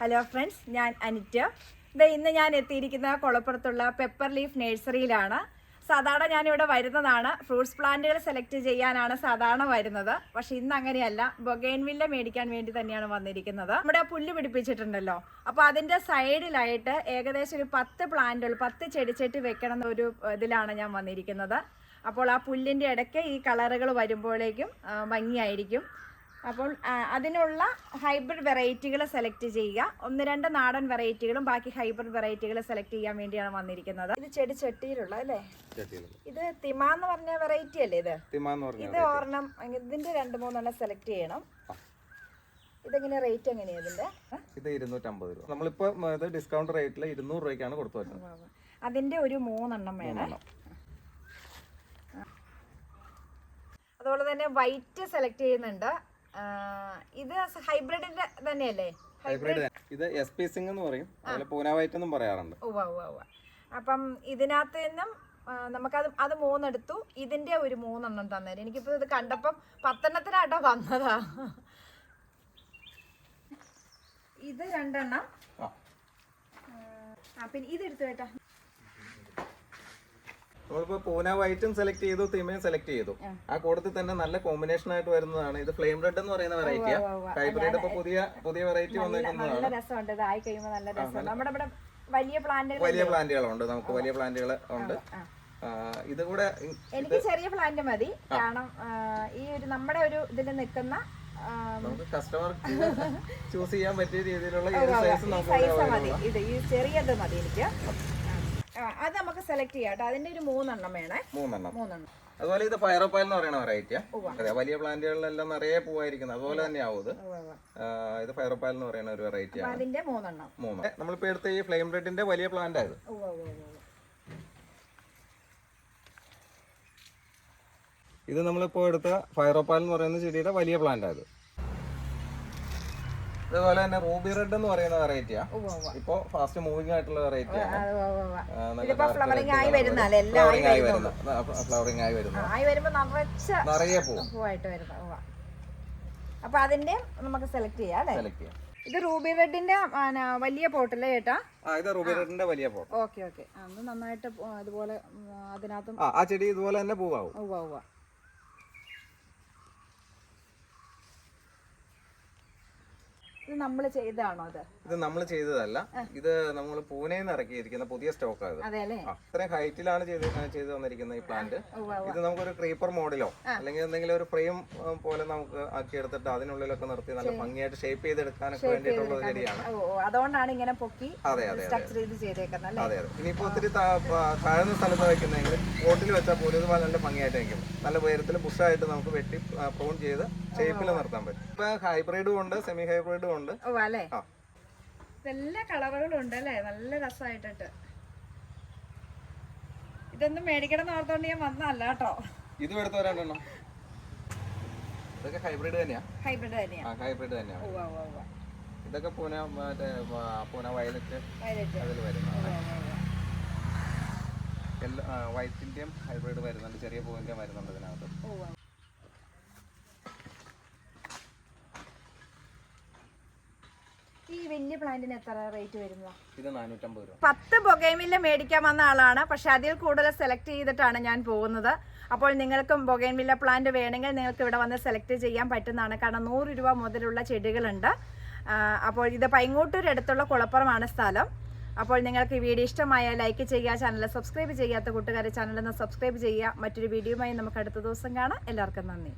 Hello friends ഞാൻ അനിറ്റ. ഇത് ഇന്ന് ഞാൻ എത്തിയിരിക്കുന്ന കുളപ്പുറത്തുള്ള പെപ്പർ ലീഫ് നഴ്സറിയിലാണ് സാധാരണ ഞാനിവിടെ വരുന്നതാണ്. ഫ്രൂട്ട്സ് പ്ലാന്റുകൾ സെലക്ട് ചെയ്യാനാണ് സാധാരണ വരുന്നത്. പക്ഷെ ഇന്ന് അങ്ങനെയല്ല. ബൊഗൈൻവില്ല മേടിക്കാൻ വേണ്ടി തന്നെയാണ് വന്നിരിക്കുന്നത്. നമ്മുടെ പുല്ല് പിടിപ്പിച്ചിട്ടുണ്ടല്ലോ. അപ്പോൾ അതിന്റെ സൈഡിലായിട്ട് ഏകദേശം ഒരു പത്ത് പ്ലാന്റുകൾ പത്ത് ചെടിച്ചെട്ടി വെക്കണം എന്നൊരു ഇതിലാണ് ഞാൻ വന്നിരിക്കുന്നത്. അപ്പോൾ ആ പുല്ലിന്റെ ഇടയ്ക്ക് ഈ കളറുകൾ വരുമ്പോഴേക്കും ഭംഗിയായിരിക്കും. അപ്പോൾ അതിനുള്ള ഹൈബ്രിഡ് വെറൈറ്റികൾ സെലക്ട് ചെയ്യുക. ഒന്ന് രണ്ട് നാടൻ വെറൈറ്റികളും ബാക്കി ഹൈബ്രിഡ് വെറൈറ്റികൾ സെലക്ട് ചെയ്യാൻ വേണ്ടിയാണ് വന്നിരിക്കുന്നത്. ഇത് ചെടി ചെട്ടിയിലുള്ള അല്ലേ? ഇത് തിമ എന്ന് പറഞ്ഞ വെറൈറ്റി അല്ലേ ഇത്? ഇത് ഓർണം ഇതിന്റെ രണ്ട് മൂന്നെണ്ണം സെലക്ട് ചെയ്യണം. ഇതെങ്ങനെ റേറ്റ് എങ്ങനെയാ ഇതിന്റെ? ഇത് ഇരുന്നൂറ്റമ്പത് രൂപ. നമ്മളിപ്പോ ഡിസ്കൗണ്ട് റേറ്റിൽ ഇരുന്നൂറ് രൂപയ്ക്കാണ് കൊടുത്തു വരുന്നത്. അതിന്റെ ഒരു മൂന്നെണ്ണം വേണം. അതുപോലെ തന്നെ വൈറ്റ് സെലക്ട് ചെയ്യുന്നുണ്ട്. ഇത് ഹൈബ്രിഡിന്റെ തന്നെയല്ലേ? ഹൈബ്രിഡ് ഇത് എസ് പി സിംഗ് എന്ന് പറയും. അതുപോലെ പൂന വൈറ്റ് എന്നും പറയാറുണ്ട്. ഉവ്വ ഉവ്വ ഉവ്വ. അപ്പം ഇതിനകത്ത് നിന്നും ആ, നമുക്കത് അത് മൂന്നെടുത്തു. ഇതിന്റെ ഒരു മൂന്നെണ്ണം തന്നേരം. എനിക്കിപ്പോ ഇത് കണ്ടപ്പം പത്തെണ്ണത്തിനാട്ടോ വന്നതാ. ഇത് രണ്ടെണ്ണം. ആ. പിന്നെ ഇത് എടുത്തു കേട്ടാ. നമ്മളിപ്പോ പൂന വൈറ്റും സെലക്ട് ചെയ്തു തിമയും സെലക്ട് ചെയ്തു. ആ. കൂട്ടത്തിൽ തന്നെ നല്ല കോമ്പിനേഷൻ ആയിട്ട് വരുന്നതാണ്. ഇത് ഫ്ലെയിം റെഡ് എന്ന് പറയുന്ന ഉവ്വ. ഹൈബ്രിഡ് ഇപ്പൊ പുതിയ പുതിയ വെറൈറ്റി ഇവിടെ വലിയ പ്ലാന്റുകളുണ്ട് നമുക്ക് വലിയ പ്ലാന്റുകൾ ഉണ്ട്. ഇതുകൂടെ എനിക്ക് ചെറിയ പ്ലാന്റ് മതി. കാരണം ഈ ഒരു നമ്മുടെ ഒരു ഇതിൽ നിൽക്കുന്ന നമുക്ക് കസ്റ്റമർ ചൂസ് ചെയ്യാൻ പറ്റിയ രീതിയിലുള്ള സൈസ് മതി. ഇത് ഈ ചെറിയത് മതി എനിക്ക്. അത് നമുക്ക് സെലക്ട് ചെയ്യാം കേട്ടോ. അതിന്റെ ഒരു മൂന്നെണ്ണം വേണേ. മൂന്നെണ്ണം. മൂന്നെണ്ണം. അതുപോലെ ഇത് ഫയറോപ്പൈൽ എന്ന് പറയുന്ന വെറൈറ്റിയാ അതെ വലിയ പ്ലാന്റുകളിലെല്ലാം നിറയെ പൂവായിരിക്കുന്നത് അതുപോലെ തന്നെ ആവും ഇത്. ഇത് ഫയറോപ്പൈൽ എന്ന് പറയുന്ന ഒരു വെറൈറ്റി ആണ്. അതിന്റെ മൂന്നെണ്ണം. മൂന്ന് നമ്മളിപ്പോ എടുത്ത ഈ ഫ്ലെയിം റെഡിന്റെ വലിയ പ്ലാന്റ് ആയത്. ഇത്. നമ്മളിപ്പോ എടുത്ത ഫയറോപ്പാൽ എന്ന് പറയുന്ന ചെടിയുടെ വലിയ പ്ലാന്റ് ആയത് അതുപോലെ തന്നെ റൂബി റെഡ് എന്ന് പറയുന്ന വെറൈറ്റിയാ. ഇപ്പൊ ഫാസ്റ്റ് മൂവിംഗ് ആയിട്ടുള്ള വെറൈറ്റി ആണ്. ആ, ഉവ്വ് ഉവ്വ് ഉവ്വ്. ആ, നല്ല ഇതിപ്പോ ഫ്ലവറിങ് ആയി വരുന്നല്ലേ എല്ലാം ആയി ഫ്ലവറിംഗ് ആയി വരുന്ന. ഫ്ലവറിംഗ് ആയി ആ, വരുന്ന. ആയി വരുമ്പോ നിറച്ച് നിറയെ പൂവും. പൂവായിട്ട് വരുന്ന അപ്പൊ അതിന്റെ നമുക്ക് സെലക്ട് ചെയ്യാം അല്ലേ? സെലക്ട് ചെയ്യാം. ഇത് റൂബി റെഡിന്റെ വലിയ പോട്ടല്ലേ ചേട്ടാ ആ ഇത് റൂബി റെഡിന്റെ വലിയ പോട്ട് ഓക്കെ ഓക്കെ. അത് നന്നായിട്ട് ഇതുപോലെ അതിനകത്തും ആ ചെടി ഇതുപോലെ തന്നെ പൂവാവും. ഉവ്വ ഉവ്വ ഇത് നമ്മൾ ചെയ്തതാണോ അത്? ഇത് നമ്മൾ ചെയ്തതല്ല. ഇത് നമ്മൾ പൂനെ നിന്ന് ഇറക്കിയിരിക്കുന്ന പുതിയ സ്റ്റോക്ക് ആണ് അത്രയും ഹൈറ്റിലാണ് ചെയ്ത് ചെയ്തു വന്നിരിക്കുന്ന ഈ പ്ലാന്റ്. ഇത് നമുക്കൊരു ക്രീപ്പർ മോഡലോ അല്ലെങ്കിൽ എന്തെങ്കിലും ഒരു ഫ്രെയിം പോലെ നമുക്ക് ആക്കി ആക്കിയെടുത്തിട്ട് അതിനുള്ളിലൊക്കെ നിർത്തി നല്ല ഭംഗിയായിട്ട് ഷേപ്പ് ചെയ്തെടുക്കാനൊക്കെ വേണ്ടിയിട്ടുള്ള ഒരു ചെടിയാണ്. അതുകൊണ്ടാണ് ഇങ്ങനെ പൊക്കി അതെ അതെ അതെ അതെ. ഇനിയിപ്പോ ഒത്തിരി താഴ്ന്ന സ്ഥലത്ത് വെക്കുന്നെങ്കിൽ ബോട്ടിൽ വെച്ചാൽ പോലും ഇത് നല്ല ഭംഗിയായിട്ട് വെക്കും നല്ല ഉയരത്തിൽ ബുഷായിട്ട് നമുക്ക് വെട്ടി പ്രൂൺ ചെയ്ത് ഷേപ്പിൽ നിർത്താൻ പറ്റും. ഇപ്പൊ ഹൈബ്രിഡും ഉണ്ട് സെമി ഹൈബ്രിഡും ഉണ്ട്. ഓ അല്ലേ? കളറുകളും ഉണ്ട് അല്ലേ? നല്ല രസമായിട്ടിട്ട് ഇതൊന്നും മേടിക്കണം എന്ന് ഓർത്തോണ്ട് ഞാൻ വന്നല്ല കേട്ടോ. ഇത് എടുത്ത് വരാണ്ടെണ്ണം ഇതൊക്കെ ഹൈബ്രിഡ് തന്നെയാ. ഹൈബ്രിഡ് തന്നെയാ. ഹൈബ്രിഡ് ഉവ്വ ഇതൊക്കെ പൂന മറ്റേ പൂന വയലറ്റ് അതിൽ വരുന്നതാണ്. വൈറ്റിന്റെയും ഹൈബ്രിഡ് വരുന്നുണ്ട്. ചെറിയ പൂവിന്റെയും വരുന്നുണ്ട് ഇതിനകത്ത് ഉവ്വ. ഈ വലിയ പ്ലാന്റിന് എത്ര റേറ്റ് വരുന്നതാ? ഇത് നാനൂറ്റമ്പത് രൂപ. പത്ത് ബൊഗൈൻവില്ല മേടിക്കാൻ വന്ന ആളാണ്. പക്ഷെ അതിൽ കൂടുതൽ സെലക്ട് ചെയ്തിട്ടാണ് ഞാൻ പോകുന്നത്. അപ്പോൾ നിങ്ങൾക്കും ബൊഗൈൻവില്ല പ്ലാന്റ് വേണമെങ്കിൽ നിങ്ങൾക്ക് ഇവിടെ വന്ന് സെലക്ട് ചെയ്യാൻ പറ്റുന്നതാണ്. കാരണം നൂറ് രൂപ മുതലുള്ള ചെടികളുണ്ട്. അപ്പോൾ ഇത് പൈങ്ങോട്ടൂർ അടുത്തുള്ള കുളപ്പുറമാണ് സ്ഥലം. അപ്പോൾ നിങ്ങൾക്ക് ഈ വീഡിയോ ഇഷ്ടമായ ലൈക്ക് ചെയ്യുക ചാനൽ സബ്സ്ക്രൈബ് ചെയ്യാത്ത കൂട്ടുകാരെ ചാനലൊന്ന് സബ്സ്ക്രൈബ് ചെയ്യുക. മറ്റൊരു വീഡിയോയുമായി നമുക്ക് അടുത്ത ദിവസം കാണാം. എല്ലാവർക്കും നന്ദി.